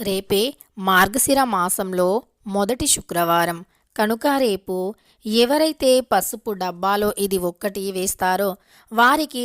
రేపే మార్గశిర మాసంలో మొదటి శుక్రవారం. కనుక రేపు ఎవరైతే పసుపు డబ్బాలో ఇది ఒక్కటి వేస్తారో వారికి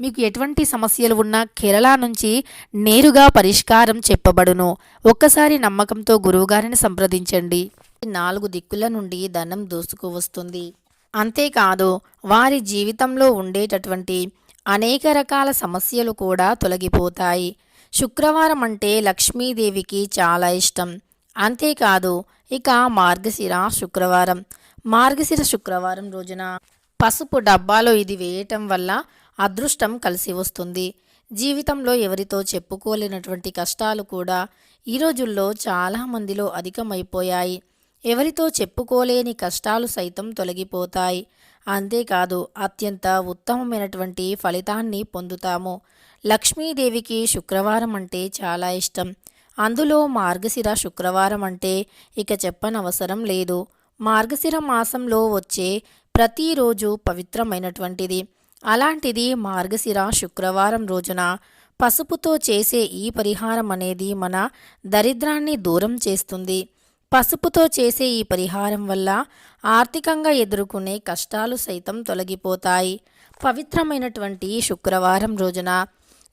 మీకు ఎటువంటి సమస్యలు ఉన్నా కేరళ నుంచి నేరుగా పరిష్కారం చెప్పబడును. ఒక్కసారి నమ్మకంతో గురువుగారిని సంప్రదించండి. నాలుగు దిక్కుల నుండి ధనం దోసుకువస్తుంది అంతేకాదు వారి జీవితంలో ఉండేటటువంటి అనేక రకాల సమస్యలు కూడా తొలగిపోతాయి. శుక్రవారం అంటే లక్ష్మీదేవికి చాలా ఇష్టం. అంతేకాదు ఇక మార్గశిర శుక్రవారం. మార్గశిర శుక్రవారం రోజున పసుపు డబ్బాలో ఇది వేయటం వల్ల అదృష్టం కలిసి వస్తుంది. జీవితంలో ఎవరితో చెప్పుకోలేనటువంటి కష్టాలు కూడా ఈ రోజుల్లో చాలా మందిలో అధికమైపోయాయి. ఎవరితో చెప్పుకోలేని కష్టాలు సైతం తొలగిపోతాయి. అంతేకాదు అత్యంత ఉత్తమమైనటువంటి ఫలితాన్ని పొందుతాము. లక్ష్మీదేవికి శుక్రవారం అంటే చాలా ఇష్టం. అందులో మార్గశిర శుక్రవారం అంటే ఇక చెప్పనవసరం లేదు. మార్గశిర మాసంలో వచ్చే ప్రతిరోజు పవిత్రమైనటువంటిది. అలాంటిది మార్గశిర శుక్రవారం రోజున పసుపుతో చేసే ఈ పరిహారం అనేది మన దరిద్రాన్ని దూరం చేస్తుంది. పసుపుతో చేసే ఈ పరిహారం వల్ల ఆర్థికంగా ఎదుర్కొనే కష్టాలు సైతం తొలగిపోతాయి. పవిత్రమైనటువంటి శుక్రవారం రోజున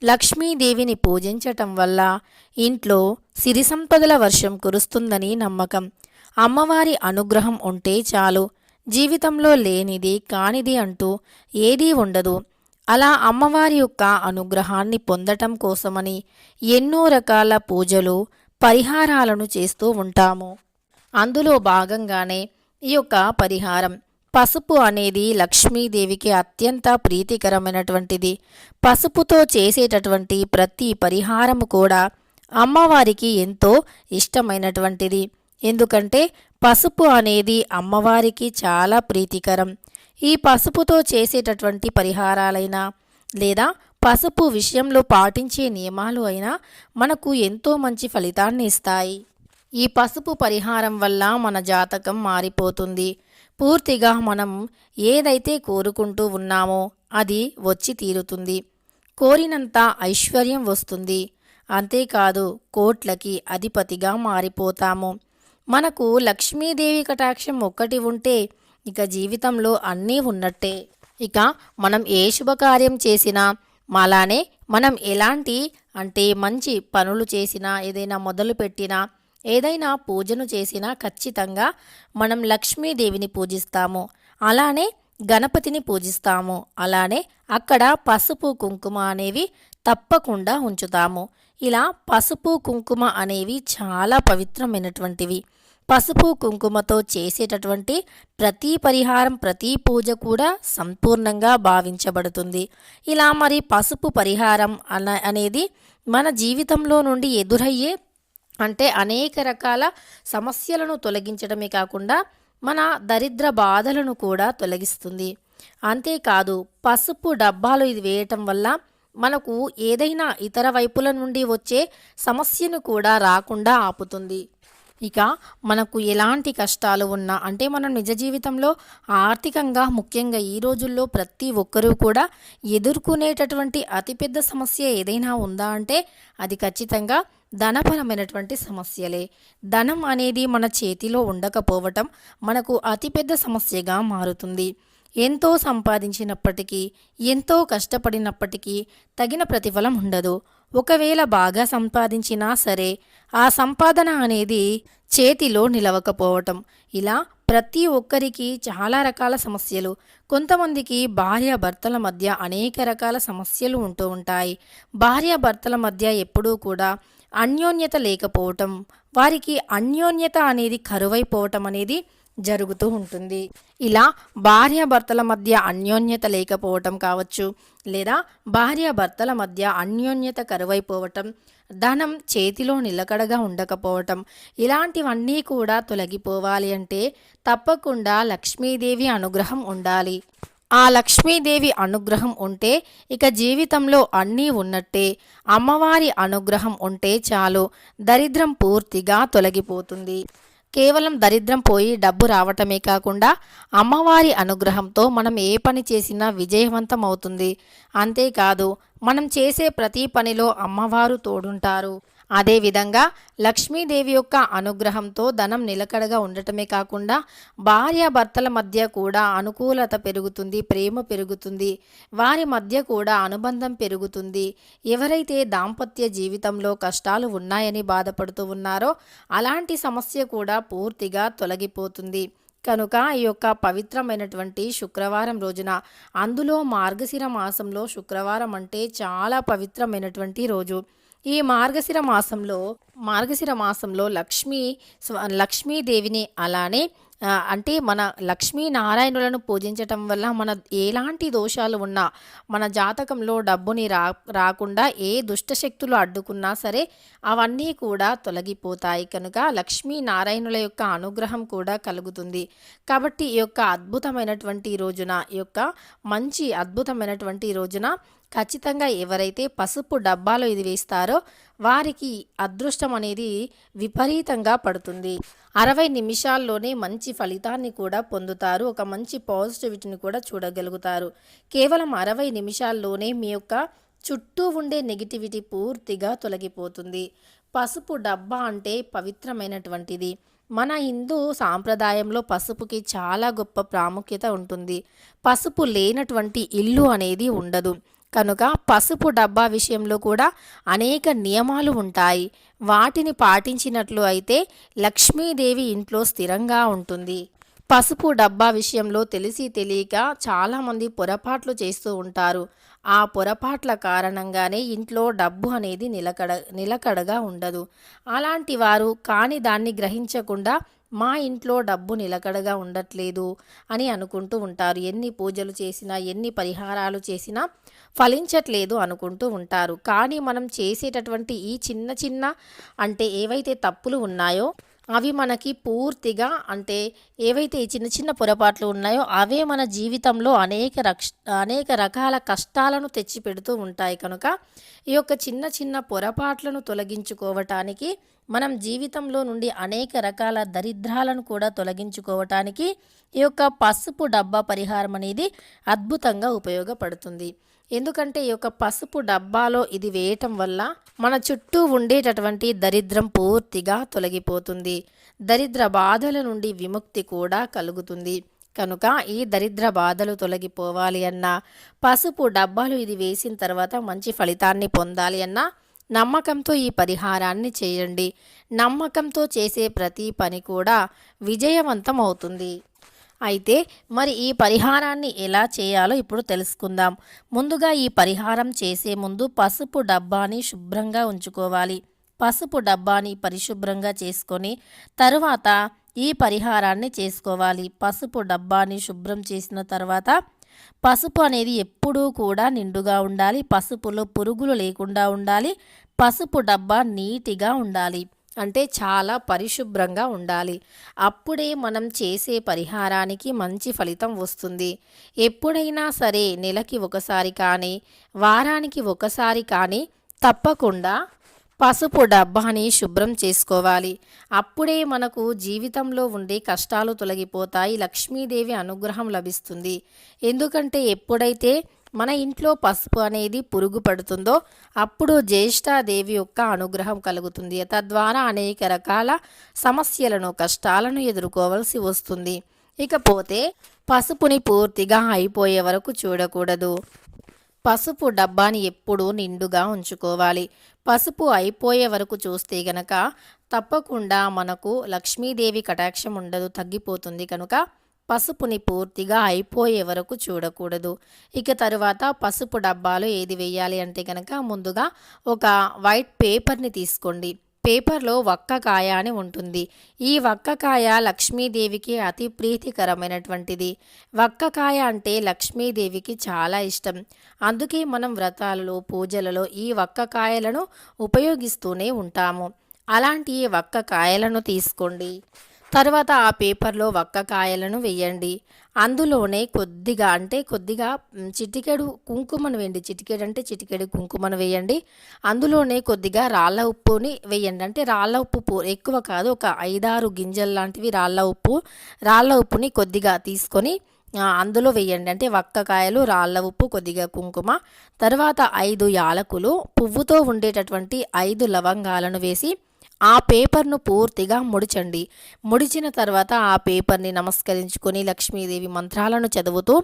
లక్ష్మీదేవిని పూజించటం వల్ల ఇంట్లో సిరి సంపదల వర్షం కురుస్తుందని నమ్మకం. అమ్మవారి అనుగ్రహం ఉంటే చాలు. జీవితంలో లేనిది కానిది అంటూ ఏదీ ఉండదు. అలా అమ్మవారి యొక్క అనుగ్రహాన్ని పొందటం కోసమని ఎన్నో రకాల పూజలు పరిహారాలను చేస్తూ ఉంటాము. అందులో భాగంగానే ఈ యొక్క పరిహారం పసుపు అనేది లక్ష్మీదేవికి అత్యంత ప్రీతికరమైనటువంటిది. పసుపుతో చేసేటటువంటి ప్రతి పరిహారము కూడా అమ్మవారికి ఎంతో ఇష్టమైనటువంటిది. ఎందుకంటే పసుపు అనేది అమ్మవారికి చాలా ప్రీతికరం. ఈ పసుపుతో చేసేటటువంటి పరిహారాలైనా లేదా పసుపు విషయంలో పాటించే నియమాలు అయినా మనకు ఎంతో మంచి ఫలితాన్ని ఇస్తాయి. ఈ పసుపు పరిహారం వల్ల మన జాతకం మారిపోతుంది. పూర్తిగా మనం ఏదైతే కోరుకుంటూ ఉన్నామో అది వచ్చి తీరుతుంది. కోరినంత ఐశ్వర్యం వస్తుంది. అంతేకాదు కోట్లకి అధిపతిగా మారిపోతాము. మనకు లక్ష్మీదేవి కటాక్షం ఒక్కటి ఉంటే ఇక జీవితంలో అన్నీ ఉన్నట్టే. ఇక మనం ఏ శుభకార్యం చేసినా అలానే మనం ఎలాంటి అంటే మంచి పనులు చేసినా ఏదైనా మొదలు పెట్టినా ఏదైనా పూజను చేసినా ఖచ్చితంగా మనం లక్ష్మీదేవిని పూజిస్తాము. అలానే గణపతిని పూజిస్తాము. అలానే అక్కడ పసుపు కుంకుమ అనేవి తప్పకుండా ఉంచుతాము. ఇలా పసుపు కుంకుమ అనేవి చాలా పవిత్రమైనటువంటివి. పసుపు కుంకుమతో చేసేటటువంటి ప్రతి పరిహారం ప్రతి పూజ కూడా సంపూర్ణంగా భావించబడుతుంది. ఇలా మరి పసుపు పరిహారం అన అనేది మన జీవితంలో నుండి ఎదురయ్యే అంటే అనేక రకాల సమస్యలను తొలగించడమే కాకుండా మన దరిద్ర బాధలను కూడా తొలగిస్తుంది. అంతేకాదు పసుపు డబ్బాలు ఇది వేయటం వల్ల మనకు ఏదైనా ఇతర వైపుల నుండి వచ్చే సమస్యను కూడా రాకుండా ఆపుతుంది. ఇక మనకు ఎలాంటి కష్టాలు ఉన్నా అంటే మనం నిజ జీవితంలో ఆర్థికంగా ముఖ్యంగా ఈ రోజుల్లో ప్రతి ఒక్కరూ కూడా ఎదుర్కొనేటటువంటి అతిపెద్ద సమస్య ఏదైనా ఉందా అంటే అది ఖచ్చితంగా ధనపరమైనటువంటి సమస్యలే. ధనం అనేది మన చేతిలో ఉండకపోవటం మనకు అతిపెద్ద సమస్యగా మారుతుంది. ఎంతో సంపాదించినప్పటికీ ఎంతో కష్టపడినప్పటికీ తగిన ప్రతిఫలం ఉండదు. ఒకవేళ బాగా సంపాదించినా సరే ఆ సంపాదన అనేది చేతిలో నిలవకపోవటం. ఇలా ప్రతి ఒక్కరికి చాలా రకాల సమస్యలు కొంతమందికి భార్య భర్తల మధ్య అనేక రకాల సమస్యలు ఉంటూ ఉంటాయి. భార్య భర్తల మధ్య ఎప్పుడూ కూడా అన్యోన్యత లేకపోవటం వారికి అన్యోన్యత అనేది కరువైపోవటం అనేది జరుగుతూ ఉంటుంది. ఇలా భార్యాభర్తల మధ్య అన్యోన్యత లేకపోవటం కావచ్చు లేదా భార్యాభర్తల మధ్య అన్యోన్యత కరువైపోవటం ధనం చేతిలో నిలకడగా ఉండకపోవటం ఇలాంటివన్నీ కూడా తొలగిపోవాలి అంటే తప్పకుండా లక్ష్మీదేవి అనుగ్రహం ఉండాలి. ఆ లక్ష్మీదేవి అనుగ్రహం ఉంటే ఇక జీవితంలో అన్నీ ఉన్నట్టే అమ్మవారి అనుగ్రహం ఉంటే చాలు దరిద్రం పూర్తిగా తొలగిపోతుంది. కేవలం దరిద్రం పోయి డబ్బు రావటమే కాకుండా అమ్మవారి అనుగ్రహంతో మనం ఏ పని చేసినా విజయవంతం అవుతుంది. అంతేకాదు మనం చేసే ప్రతి పనిలో అమ్మవారు తోడుంటారు. అదేవిధంగా లక్ష్మీదేవి యొక్క అనుగ్రహంతో ధనం నిలకడగా ఉండటమే కాకుండా భార్యాభర్తల మధ్య కూడా అనుకూలత పెరుగుతుంది ప్రేమ పెరుగుతుంది వారి మధ్య కూడా అనుబంధం పెరుగుతుంది. ఎవరైతే దాంపత్య జీవితంలో కష్టాలు ఉన్నాయని బాధపడుతూ ఉన్నారో అలాంటి సమస్య కూడా పూర్తిగా తొలగిపోతుంది. కనుక ఈ యొక్క పవిత్రమైనటువంటి శుక్రవారం రోజున అందులో మార్గశిర మాసంలో శుక్రవారం అంటే చాలా పవిత్రమైనటువంటి రోజు. ఈ మార్గశిర మాసంలో మార్గశిర మాసంలో లక్ష్మీ స్వ- లక్ష్మీదేవిని అలానే అంటే మన లక్ష్మీనారాయణులను పూజించటం వల్ల మన ఎలాంటి దోషాలు ఉన్నా మన జాతకంలో డబ్బుని రా రాకుండా ఏ దుష్టశక్తులు అడ్డుకున్నా సరే అవన్నీ కూడా తొలగిపోతాయి. కనుక లక్ష్మీనారాయణుల యొక్క అనుగ్రహం కూడా కలుగుతుంది. కాబట్టి ఈ యొక్క అద్భుతమైనటువంటి రోజున ఈ యొక్క మంచి అద్భుతమైనటువంటి రోజున ఖచ్చితంగా ఎవరైతే పసుపు డబ్బాలో ఇది వేస్తారో వారికి అదృష్టం అనేది విపరీతంగా పడుతుంది. అరవై నిమిషాల్లోనే మంచి ఫలితాన్ని కూడా పొందుతారు. ఒక మంచి పాజిటివిటీని కూడా చూడగలుగుతారు. కేవలం అరవై నిమిషాల్లోనే మీ యొక్క చుట్టూ ఉండే నెగిటివిటీ పూర్తిగా తొలగిపోతుంది. పసుపు డబ్బా అంటే పవిత్రమైనటువంటిది. మన హిందూ సాంప్రదాయంలో పసుపుకి చాలా గొప్ప ప్రాముఖ్యత ఉంటుంది. పసుపు లేనటువంటి ఇల్లు అనేది ఉండదు. కనుక పసుపు డబ్బా విషయంలో కూడా అనేక నియమాలు ఉంటాయి. వాటిని పాటించినట్లు అయితే లక్ష్మీదేవి ఇంట్లో స్థిరంగా ఉంటుంది. పసుపు డబ్బా విషయంలో తెలిసి తెలియక చాలామంది పొరపాట్లు చేస్తూ ఉంటారు. ఆ పొరపాట్ల కారణంగానే ఇంట్లో డబ్బు అనేది నిలకడ నిలకడగా ఉండదు. అలాంటి వారు కాని దాన్ని గ్రహించకుండా మా ఇంట్లో డబ్బు నిలకడగా ఉండట్లేదు అని అనుకుంటూ ఉంటారు. ఎన్ని పూజలు చేసినా ఎన్ని పరిహారాలు చేసినా ఫలించట్లేదు అనుకుంటూ ఉంటారు. కానీ మనం చేసేటటువంటి ఈ చిన్న చిన్న అంటే ఏవైతే తప్పులు ఉన్నాయో అవి మనకి పూర్తిగా అంటే ఏవైతే ఈ చిన్న చిన్న పొరపాట్లు ఉన్నాయో అవే మన జీవితంలో అనేక రక్ష అనేక రకాల కష్టాలను తెచ్చిపెడుతూ ఉంటాయి కనుక ఈ యొక్క చిన్న చిన్న పొరపాట్లను తొలగించుకోవటానికి మనం జీవితంలో నుండి అనేక రకాల దరిద్రాలను కూడా తొలగించుకోవటానికి ఈ యొక్క పసుపు డబ్బా పరిహారం అనేది అద్భుతంగా ఉపయోగపడుతుంది. ఎందుకంటే ఈ యొక్క పసుపు డబ్బాలో ఇది వేయటం వల్ల మన చుట్టూ ఉండేటటువంటి దరిద్రం పూర్తిగా తొలగిపోతుంది. దరిద్ర బాధల నుండి విముక్తి కూడా కలుగుతుంది. కనుక ఈ దరిద్ర బాధలు తొలగిపోవాలి అన్నా పసుపు డబ్బాలు ఇది వేసిన తర్వాత మంచి ఫలితాన్ని పొందాలి అన్నా నమ్మకంతో ఈ పరిహారాన్ని చేయండి. నమ్మకంతో చేసే ప్రతి పని కూడా విజయవంతం అవుతుంది. అయితే మరి ఈ పరిహారాన్ని ఎలా చేయాలో ఇప్పుడు తెలుసుకుందాం. ముందుగా ఈ పరిహారం చేసే ముందు పసుపు డబ్బాని శుభ్రంగా ఉంచుకోవాలి. పసుపు డబ్బాని పరిశుభ్రంగా చేసుకొని తరువాత ఈ పరిహారాన్ని చేసుకోవాలి. పసుపు డబ్బాని శుభ్రం చేసిన తర్వాత పసుపు అనేది ఎప్పుడూ కూడా నిండుగా ఉండాలి. పసుపులో పురుగులు లేకుండా ఉండాలి. పసుపు డబ్బా నీటిగా ఉండాలి. అంటే చాలా పరిశుభ్రంగా ఉండాలి. అప్పుడే మనం చేసే పరిహారానికి మంచి ఫలితం వస్తుంది. ఎప్పుడైనా సరే నెలకి ఒకసారి కానీ వారానికి ఒకసారి కానీ తప్పకుండా పసుపు డబ్బాని శుభ్రం చేసుకోవాలి. అప్పుడే మనకు జీవితంలో ఉండే కష్టాలు తొలగిపోతాయి. లక్ష్మీదేవి అనుగ్రహం లభిస్తుంది. ఎందుకంటే ఎప్పుడైతే మన ఇంట్లో పసుపు అనేది పురుగు పడుతుందో అప్పుడు జ్యేష్ఠాదేవి యొక్క అనుగ్రహం కలుగుతుంది. తద్వారా అనేక రకాల సమస్యలను కష్టాలను ఎదుర్కోవాల్సి వస్తుంది. ఇకపోతే పసుపుని పూర్తిగా అయిపోయే వరకు చూడకూడదు. పసుపు డబ్బాని ఎప్పుడూ నిండుగా ఉంచుకోవాలి. పసుపు అయిపోయే వరకు చూస్తే గనక తప్పకుండా మనకు లక్ష్మీదేవి కటాక్షం ఉండదు తగ్గిపోతుంది. కనుక పసుపుని పూర్తిగా అయిపోయే వరకు చూడకూడదు. ఇక తరువాత పసుపు డబ్బాలో ఏది వేయాలి అంటే కనుక ముందుగా ఒక వైట్ పేపర్ని తీసుకోండి. పేపర్లో వక్కకాయ అని ఉంటుంది. ఈ వక్కకాయ లక్ష్మీదేవికి అతి ప్రీతికరమైనటువంటిది. వక్కకాయ అంటే లక్ష్మీదేవికి చాలా ఇష్టం. అందుకే మనం వ్రతాలలో పూజలలో ఈ వక్కకాయలను ఉపయోగిస్తూనే ఉంటాము. అలాంటి వక్కకాయలను తీసుకోండి. తర్వాత ఆ పేపర్లో వక్కకాయలను వేయండి. అందులోనే కొద్దిగా అంటే కొద్దిగా చిటికెడు కుంకుమను వేయండి. చిటికెడు అంటే చిటికెడు కుంకుమను వేయండి. అందులోనే కొద్దిగా రాళ్ళ ఉప్పుని వేయండి. అంటే రాళ్ళ ఉప్పు ఎక్కువ కాదు ఒక ఐదారు గింజలు లాంటివి రాళ్ళ ఉప్పు రాళ్ళ ఉప్పుని కొద్దిగా తీసుకొని అందులో వేయండి. అంటే వక్కకాయలు రాళ్ళ ఉప్పు కొద్దిగా కుంకుమ. తర్వాత ఐదు యాలకులు పువ్వుతో ఉండేటటువంటి ఐదు లవంగాలను వేసి ఆ పేపర్ను పూర్తిగా ముడిచండి. ముడిచిన తర్వాత ఆ పేపర్ని నమస్కరించుకొని లక్ష్మీదేవి మంత్రాలను చదువుతూ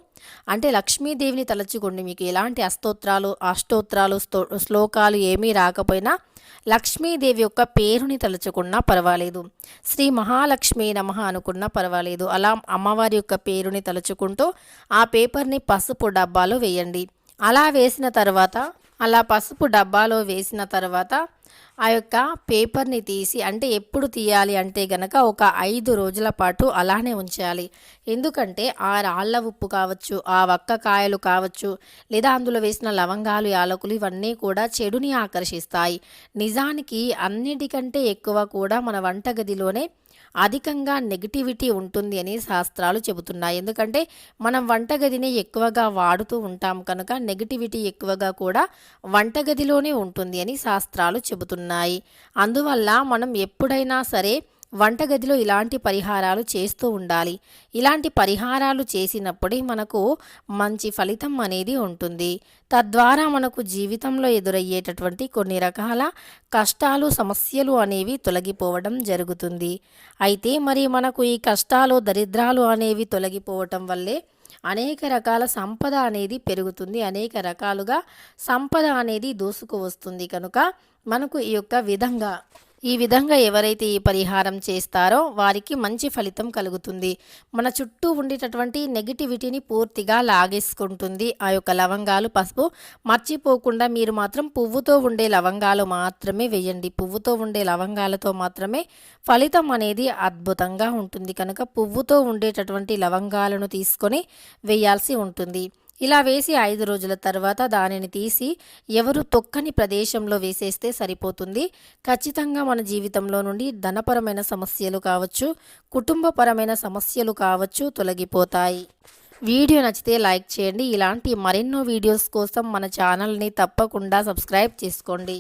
అంటే లక్ష్మీదేవిని తలచుకోండి మీకు ఎలాంటి అస్తోత్రాలు అష్టోత్రాలు స్తో శ్లోకాలు ఏమీ రాకపోయినా లక్ష్మీదేవి యొక్క పేరుని తలుచుకున్నా పర్వాలేదు. శ్రీ మహాలక్ష్మి నమ అనుకున్నా పర్వాలేదు. అలా అమ్మవారి యొక్క పేరుని తలుచుకుంటూ ఆ పేపర్ని పసుపు డబ్బాలో వేయండి. అలా వేసిన తర్వాత అలా పసుపు డబ్బాలో వేసిన తర్వాత ఆ యొక్క పేపర్ని తీసి అంటే ఎప్పుడు తీయాలి అంటే గనక ఒక ఐదు రోజుల పాటు అలానే ఉంచాలి. ఎందుకంటే ఆ రాళ్ళ ఉప్పు కావచ్చు ఆ వక్క కాయలు కావచ్చు లేదా అందులో వేసిన లవంగాలు యాలకులు ఇవన్నీ కూడా చెడుని ఆకర్షిస్తాయి. నిజానికి అన్నిటికంటే ఎక్కువ కూడా మన వంటగదిలోనే అధికంగా నెగిటివిటీ ఉంటుంది అని శాస్త్రాలు చెబుతున్నాయి. ఎందుకంటే మనం వంటగదిని ఎక్కువగా వాడుతూ ఉంటాం కనుక నెగిటివిటీ ఎక్కువగా కూడా వంటగదిలోనే ఉంటుంది అని శాస్త్రాలు చెబుతున్నాయి. అందువల్ల మనం ఎప్పుడైనా సరే వంటగదిలో ఇలాంటి పరిహారాలు చేస్తూ ఉండాలి. ఇలాంటి పరిహారాలు చేసినప్పుడే మనకు మంచి ఫలితం అనేది ఉంటుంది. తద్వారా మనకు జీవితంలో ఎదురయ్యేటటువంటి కొన్ని రకాల కష్టాలు సమస్యలు అనేవి తొలగిపోవడం జరుగుతుంది. అయితే మరి మనకు ఈ కష్టాలు దరిద్రాలు అనేవి తొలగిపోవటం వల్లే అనేక రకాల సంపద అనేది పెరుగుతుంది. అనేక రకాలుగా సంపద అనేది దూసుకు వస్తుంది కనుక మనకు ఈ యొక్క విధంగా ఈ విధంగా ఎవరైతే ఈ పరిహారం చేస్తారో వారికి మంచి ఫలితం కలుగుతుంది. మన చుట్టూ ఉండేటటువంటి నెగిటివిటీని పూర్తిగా లాగేసుకుంటుంది. ఆ యొక్క లవంగాలు పసుపు మర్చిపోకుండా మీరు మాత్రం పువ్వుతో ఉండే లవంగాలు మాత్రమే వేయండి. పువ్వుతో ఉండే లవంగాలతో మాత్రమే ఫలితం అనేది అద్భుతంగా ఉంటుంది. కనుక పువ్వుతో ఉండేటటువంటి లవంగాలను తీసుకొని వేయాల్సి ఉంటుంది. ఇలా వేసి ఐదు రోజుల తర్వాత దానిని తీసి ఎవరు తొక్కని ప్రదేశంలో వేసేస్తే సరిపోతుంది. ఖచ్చితంగా మన జీవితంలో నుండి ధనపరమైన సమస్యలు కావచ్చు కుటుంబపరమైన సమస్యలు కావచ్చు తొలగిపోతాయి. వీడియో నచ్చితే లైక్ చేయండి. ఇలాంటి మరెన్నో వీడియోస్ కోసం మన ఛానల్ని తప్పకుండా సబ్స్క్రైబ్ చేసుకోండి.